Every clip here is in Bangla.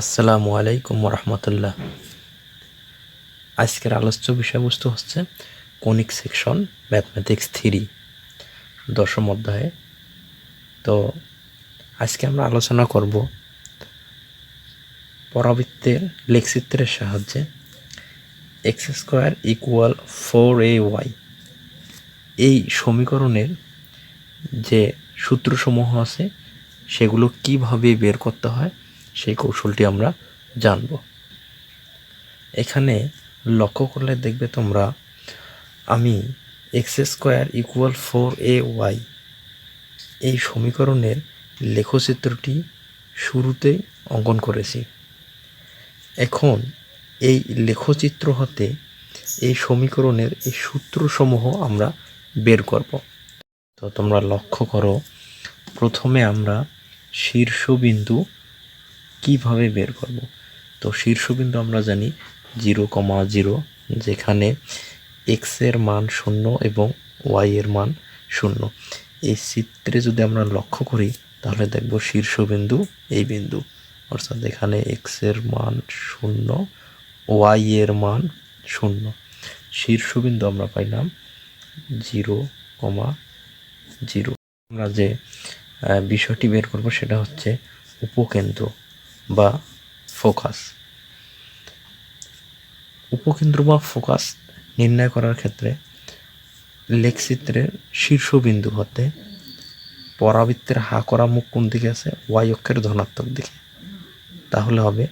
আসসালামু আলাইকুম রহমতুল্লাহ আজকের আলোচ্য বিষয়বস্তু হচ্ছে কনিক সেকশন ম্যাথমেটিক্স থ্রি, দশম অধ্যায়ে। তো আজকে আমরা আলোচনা করব পরাবৃত্তের লেখচিত্রের সাহায্যে X square equal four A Y. এই সমীকরণের যে সূত্রসমূহ আছে, সেগুলো কীভাবে বের করতে হয় সেই কৌশলটি আমরা জানব। এখানে লক্ষ্য করলে দেখবে তোমরা, আমি X square equal four A Y এই সমীকরণের লেখচিত্রটি শুরুতেই অঙ্কন করেছি। এখন এই লেখচিত্র হতে এই সমীকরণের এই সূত্রসমূহ আমরা বের করব। তো তোমরা লক্ষ্য করো, প্রথমে আমরা শীর্ষবিন্দু কীভাবে বের করব? তো শীর্ষবিন্দু আমরা জানি জিরো কমা জিরো, যেখানে এক্সের মান শূন্য এবং ওয়াই এর মান শূন্য। এই চিত্রে যদি আমরা লক্ষ্য করি, তাহলে দেখব শীর্ষবিন্দু এই বিন্দু। অর্থাৎ এখানে এক্সের মান শূন্য ওয়াই এর মান শূন্য। শীর্ষবিন্দু আমরা পাইলাম জিরো কমা জিরো। আমরা যে বিষয়টি বের করব সেটা হচ্ছে উপকেন্দ্র। বা ফোকাস। উপকেন্দ্র বা ফোকাস নির্ণয় করার ক্ষেত্রে লেখচিত্রের শীর্ষবিন্দু হতে পরাবৃত্তের হা করা মুখ কোন দিকে আছে? ওয়াই অক্ষের ধনাত্মক দিকে। তাহলে হবে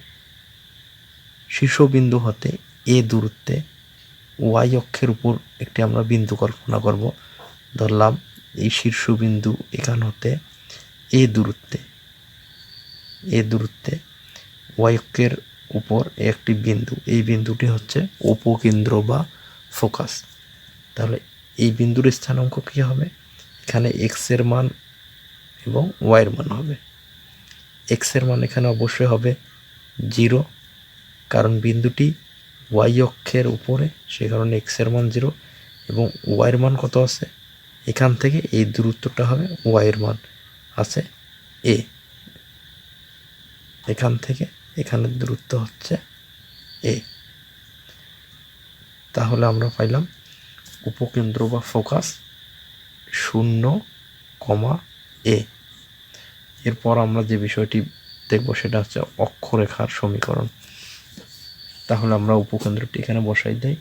শীর্ষবিন্দু হতে এ দূরত্বে ওয়াই অক্ষের উপর একটি আমরা বিন্দু কল্পনা করব। ধরলাম এই শীর্ষবিন্দু এখান হতে এ দূরত্বে এ দূরত্বে ওয়াই অক্ষের উপর একটি বিন্দু। এই বিন্দুটি হচ্ছে উপকেন্দ্র বা ফোকাস। তাহলে এই বিন্দুর স্থানাঙ্ক কী হবে? এখানে এক্সের মান এবং ওয়াইয়ের মান হবে। এক্সের মান এখানে অবশ্যই হবে জিরো কারণ বিন্দুটি ওয়াই অক্ষের উপরে, সে কারণে এক্সের মান জিরো এবং ওয়াইয়ের মান কত আছে? এখান থেকে এই দূরত্বটা হবে ওয়াইয়ের মান। আছে এ এখান থেকে এখানের দূরত্ব হচ্ছে এ। তাহলে আমরা পাইলাম উপকেন্দ্র বা ফোকাস শূন্য কমা এ। এরপর আমরা যে বিষয়টি দেখব সেটা হচ্ছে অক্ষরেখার সমীকরণ। তাহলে আমরা উপকেন্দ্রটি এখানে বসাই দেই।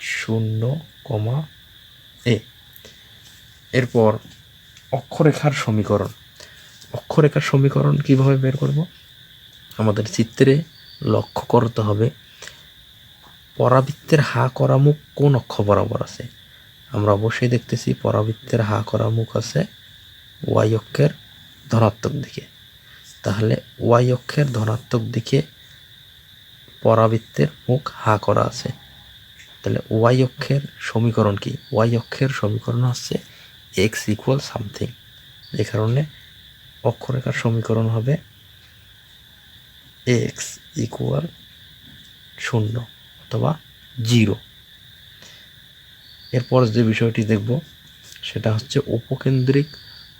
শূন্য কমা এ। এরপর অক্ষরেখার সমীকরণ। অক্ষরেখার সমীকরণ কীভাবে বের করব? আমাদের চিত্রে লক্ষ্য করতে হবে, পরাবৃত্তের হা করা মুখ কোন অক্ষ বরাবর আছে? আমরা অবশ্যই দেখতেছি পরাবৃত্তের হা করা মুখ আছে ওয়াই অক্ষের ধনাত্মক দিকে। তাহলে ওয়াই অক্ষের ধনাত্মক দিকে পরাবৃত্তের মুখ হা করা আছে। তাহলে ওয়াই অক্ষের সমীকরণ কি? ওয়াই অক্ষের সমীকরণ হচ্ছে এক্স ইকুয়াল সামথিং। যে কারণে অক্ষরেখার সমীকরণ হবে এক্স ইকুয়াল শূন্য অথবা জিরো এরপর যে বিষয়টি দেখব, সেটা হচ্ছে উপকেন্দ্রিক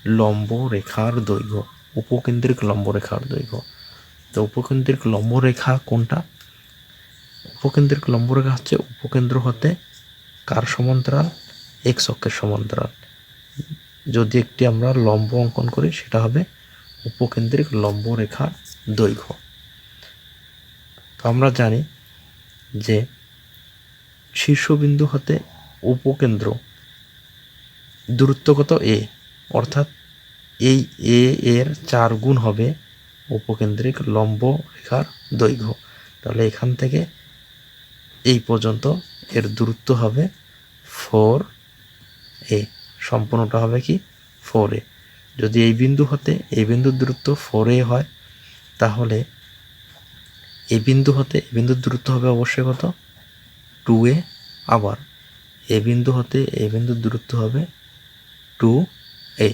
লম্ব রেখার দৈর্ঘ্য। উপকেন্দ্রিক লম্ব রেখার দৈর্ঘ্য। তো উপকেন্দ্রিক লম্ব রেখা কোনটা? উপকেন্দ্রিক লম্ব রেখা হচ্ছে উপকেন্দ্র হতে কার সমান্তরাল? এক্স অক্ষের সমান্তরাল। যদি একটি আমরা লম্ব অঙ্কন করি, সেটা হবে উপকেন্দ্রিক লম্ব রেখার দৈর্ঘ্য। তো আমরা জানি যে শীর্ষবিন্দু হতে উপকেন্দ্র দূরত্ব কত এ অর্থাৎ এই এ এর চার গুণ হবে উপকেন্দ্রিক লম্ব রেখার দৈর্ঘ্য। তাহলে এখান থেকে এই পর্যন্ত এর দূরত্ব হবে ফোর এ সম্পূর্ণটা হবে কি? ফোর এ যদি এই বিন্দু হতে, এই বিন্দুর দূরত্ব ফোর এ হয়, তাহলে এই বিন্দু হতে, এই বিন্দুর দূরত্ব হবে অবশ্যই কত? টু এ আবার। এ বিন্দু হতে, এই বিন্দুর দূরত্ব হবে টু এ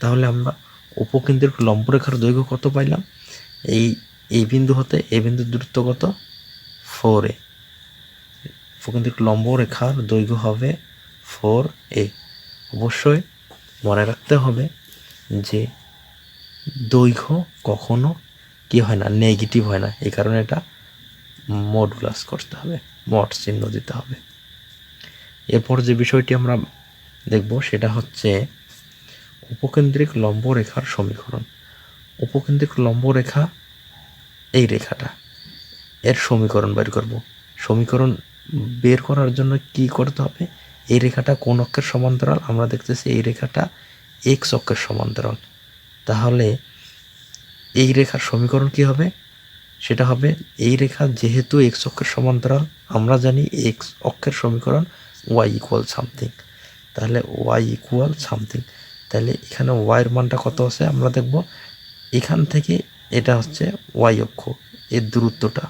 তাহলে আমরা উপকেন্দ্রিক লম্বরেখার দৈর্ঘ্য কত পাইলাম? এই এই বিন্দু হতে, এই বিন্দুর দূরত্ব কত? ফোর এ উপকেন্দ্রিক লম্বরেখার দৈর্ঘ্য হবে ফোর এ অবশ্যই মনে রাখতে হবে যে দৈর্ঘ্য কখনো কি হয় না নেগেটিভ হয় না। এই কারণে এটা মডুলাস করতে হবে মড চিহ্ন দিতে হবে। এরপর যে বিষয়টি আমরা দেখব সেটা হচ্ছে উপকেন্দ্রিক লম্ব রেখার সমীকরণ। উপকেন্দ্রিক লম্ব রেখা এই রেখাটা, এর সমীকরণ বের করব। সমীকরণ বের করার জন্য কি করতে হবে? এই রেখাটা কোন অক্ষের সমান্তরাল? আমরা দেখতেছি এই রেখাটা এক্স অক্ষের সমান্তরাল। তাহলে এই রেখার সমীকরণ কি হবে? সেটা হবে এই রেখা যেহেতু এক্স অক্ষের সমান্তরাল, আমরা জানি এক্স অক্ষের সমীকরণ ওয়াই ইকুয়াল সামথিং তাহলে ওয়াই ইকুয়াল সামথিং তাহলে এখানে ওয়াইয়ের মানটা কত আছে? আমরা দেখব এখান থেকে এটা হচ্ছে ওয়াই অক্ষ, এর দূরত্বটা।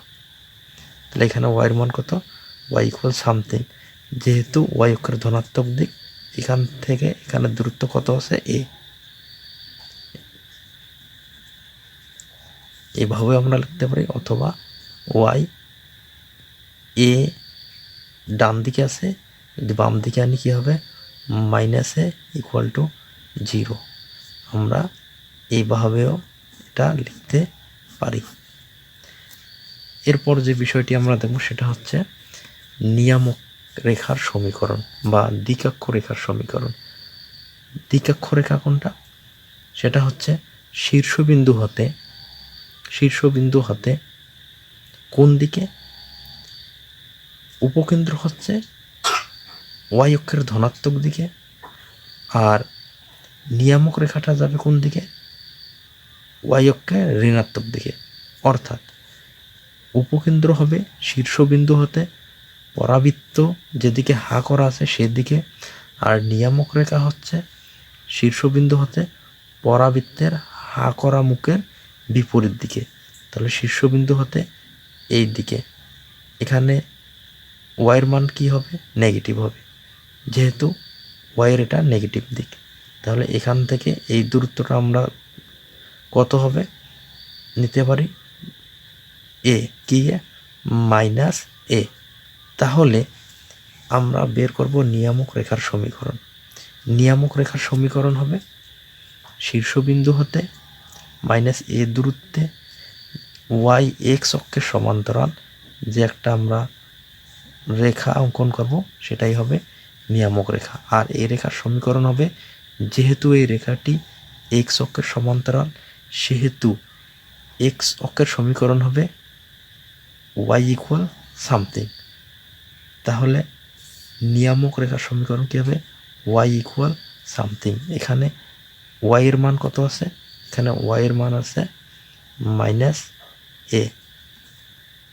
তাহলে এখানে ওয়াইয়ের মান কত? ওয়াই ইকুয়াল সামথিং যেহেতু ওয়াই অক্ষের ধনাত্মক দিক, এখান থেকে এখানে দূরত্ব কত আছে? এ। এভাবে আমরা লিখতে পারি, অথবা ওয়াই এ ডান দিকে আছে, যদি বাম দিকে আনি কী হবে? Minus A equal to zero আমরা এইভাবেও এটা লিখতে পারি। এরপর যে বিষয়টি আমরা দেখব সেটা হচ্ছে নিয়ামক রেখার সমীকরণ বা দ্বিকাক্ষ রেখার সমীকরণ। দ্বিকাক্ষ রেখা কোনটা? সেটা হচ্ছে শীর্ষবিন্দু হতে শীর্ষবিন্দু হতে কোন দিকে? উপকেন্দ্র হচ্ছে ওয়াই অক্ষের ধনাত্মক দিকে আর নিয়ামক রেখাটা যাবে কোন দিকে? ওয়াই অক্ষের ঋণাত্মক দিকে। অর্থাৎ উপকেন্দ্র হবে শীর্ষবিন্দু হতে পরাবৃত্ত যেদিকে হা করা আছে সেদিকে, আর নিয়ামক রেখা হচ্ছে শীর্ষবিন্দু হতে পরাবৃত্তের হা করা মুখের বিপরীত দিকে। তাহলে শীর্ষবিন্দু হতে এই দিকে। এখানে ওয়াইয়ের মান কি হবে? নেগেটিভ হবে। যেহেতু ওয়াইয়ের এটা নেগেটিভ দিক। তাহলে এখান থেকে এই দূরত্বটা আমরা কত হবে? নিতে পারি এ কি এ মাইনাস এ তাহলে আমরা বের করব নিয়ামক রেখার সমীকরণ। নিয়ামক রেখার সমীকরণ হবে শীর্ষবিন্দু হতে মাইনাস এ দূরত্বে ওয়াই এক্স অক্ষের সমান্তরাল, যে একটা আমরা রেখা অঙ্কন করব, সেটাই হবে নিয়ামক রেখা। আর এই রেখার সমীকরণ হবে, যেহেতু এই রেখাটি এক্স অক্ষের সমান্তরাল, সেহেতু এক্স অক্ষের সমীকরণ হবে ওয়াই ইকুয়াল সামথিং। তাহলে নিয়ামক রেখার সমীকরণ কী হবে? ওয়াই ইকুয়াল সামথিং এখানে ওয়াইয়ের মান কত আছে? এখানে ওয়াইয়ের মান আছে মাইনাস এ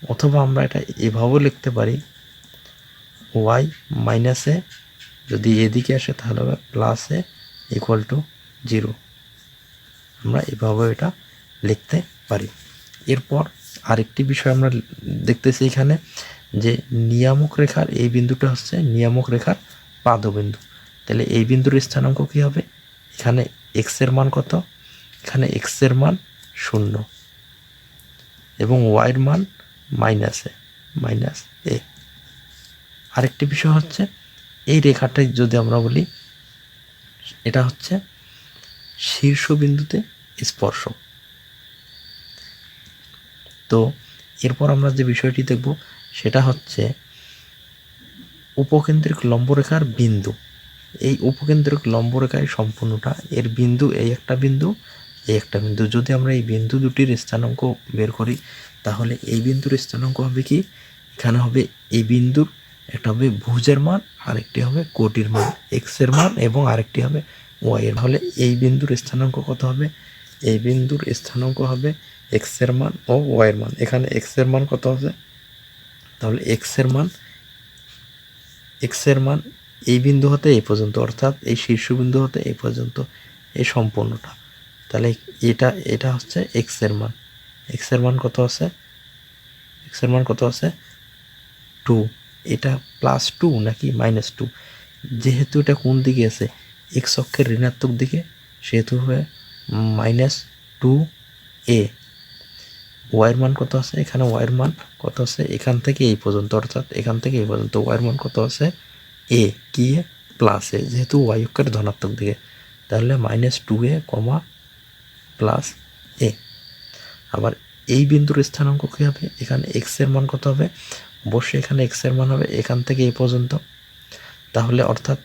অথবা আমরা এটা এভাবেও লিখতে পারি ওয়াই মাইনাস এ যদি এদিকে আসে তাহলে হবে plus A equal to zero আমরা এভাবে এটা লিখতে পারি। এরপর আরেকটি বিষয় আমরা দেখতেছি এখানে যে নিয়ামক রেখার এই বিন্দুটা হচ্ছে নিয়ামক রেখার পাদবিন্দু। তাহলে এই বিন্দুর স্থানাঙ্ক কী হবে? এখানে এক্সের মান কত? এখানে এক্সের মান শূন্য। এবং ওয়াইয়ের মান মাইনাসে মাইনাস এ আরেকটি বিষয় হচ্ছে, এই রেখাটাই যদি আমরা বলি, এটা হচ্ছে শীর্ষবিন্দুতে স্পর্শ তো এরপর আমরা যে বিষয়টি দেখব, সেটা হচ্ছে উপকেন্দ্রিক লম্বরেখার বিন্দু। এই উপকেন্দ্রিক লম্বরেখায় সম্পূর্ণটা, এর বিন্দু এই একটা বিন্দু, এই একটা বিন্দু। যদি আমরা এই বিন্দু দুটির স্থানাঙ্ক বের করি, তাহলে এই বিন্দুর স্থানাঙ্ক হবে কি? এখানে হবে এই বিন্দুর, একটা হবে ভুজের মান, আরেকটি হবে কোটির মান এক্সের মান, এবং আরেকটি হবে ওয়াই এর। তাহলে এই বিন্দুর স্থানাঙ্ক কত হবে? এই বিন্দুর স্থানাঙ্ক হবে এক্সের মান ও ওয়াইয়ের মান। এখানে এক্সের মান কত হবে তাহলে এক্সের মান এক্সের মান এই বিন্দু হতে এই পর্যন্ত, অর্থাৎ এই শীর্ষবিন্দু হতে এই পর্যন্ত এই সম্পূর্ণটা। তাহলে এটা এটা হচ্ছে এক্সের মান। এক্সের মান কত আছে? এক্সের মান কত আছে? টু এটা প্লাস টু নাকি মাইনাস টু যেহেতু এটা কোন দিকে আছে? এক্স অক্ষের ঋণাত্মক দিকে, সেহেতু হয়ে মাইনাস টু এ ওয়াইয়ের মান কত আছে? এখানে ওয়াইয়ের মান কত আছে? এখান থেকে এই পর্যন্ত, অর্থাৎ এখান থেকে এই পর্যন্ত ওয়াইয়ের মান কত আছে? এ কি এ প্লাস এ যেহেতু ওয়াই অক্ষের ধনাত্মক দিকে। তাহলে minus two A comma plus A আবার এই বিন্দুর স্থানাঙ্ক কী হবে? এখানে এক্সের মান কত হবে? অবশ্যই এখানে এক্সের মান হবে এখান থেকে এই পর্যন্ত। তাহলে অর্থাৎ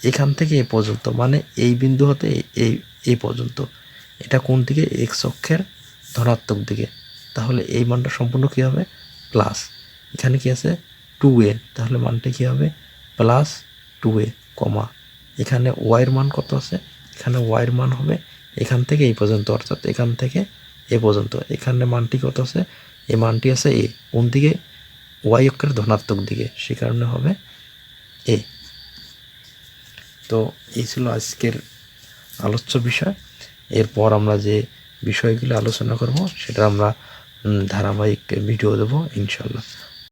এখান থেকে এই পর্যন্ত মানে এই বিন্দু হতে এই এই পর্যন্ত। এটা কোন দিকে? এক্স অক্ষের ধনাত্মক দিকে। তাহলে এই মানটা সম্পূর্ণ কী হবে? প্লাস এখানে কি আছে? টু এ তাহলে মানটা কী হবে? প্লাস টু এ কমা এখানে ওয়াইয়ের মান কত আছে? এখানে ওয়াইয়ের মান হবে এখান থেকে এই পর্যন্ত, অর্থাৎ এখান থেকে এ পর্যন্ত। এখানে মানটি কত আছে? এই মানটি আছে এ কোন দিকে? ওয়াই অক্ষের ধনাত্মক দিকে। সে কারণে হবে এ তো এই ছিল আজকের আলোচ্য বিষয়। এরপর আমরা যে বিষয়গুলো আলোচনা করব, সেটা আমরা ধারাবাহিক ভিডিও দেবো ইনশাল্লাহ।